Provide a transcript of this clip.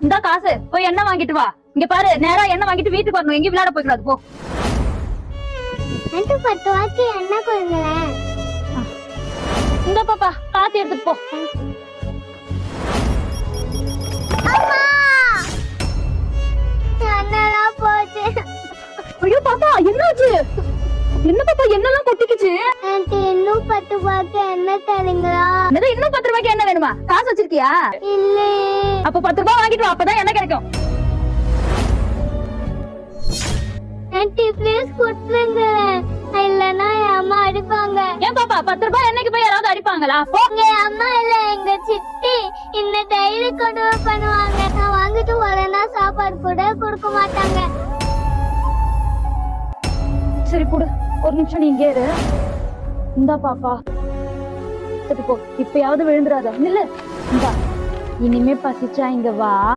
இந்த காசு போய் எண்ணெய் வாங்கிட்டு வா. இங்க பாரு நேரா எண்ணெய் வாங்கிட்டு வீட்டுக்கு வரணும். எங்கேயும் விளையாட போய் கூடாது போ. ஆண்டி பத்து வாக்கி என்ன கொடுங்களேன் இந்த பாப்பா காத்து எடுத்துட்டு போ. போச்சு. ஐயோ பாப்பா என்னாச்சு? என்ன பாப்பா என்னெல்லாம் கொட்டிக்கிச்சு? இன்னும் பத்து வாக்கி என்ன தரீங்களா? இன்னும் பத்து ரூபாய்க்கு என்ன வேணுமா? காசு வச்சிருக்கியா? இல்லையே. அப்ப பத்து ரூபாய் வாங்கிட்டு வா அப்பதான் என்ன கிடைக்கும். ப்ளீஸ் கொடுத்துருங்க. இல்லைன்னா என் அம்மா அடிப்பாங்க. ஏன் பாப்பா பத்து ரூபாய் என்னைக்கு போய் யாராவது அடிப்பாங்களா? எங்க அம்மா இல்ல எங்க சித்தி இந்த டைரி கொண்டு பண்ணுவாங்க. நான் வாங்கிட்டு வரேன்னா சாப்பாடு கூட கொடுக்க மாட்டாங்க. சரி கொடு. ஒரு நிமிஷம் நீ இங்கே இரு. இந்தா பாப்பா. சரி போ. இப்பயாவது விழுந்துடாத நில்லு. இந்தா. இனிமே பசிச்சா இங்க வா.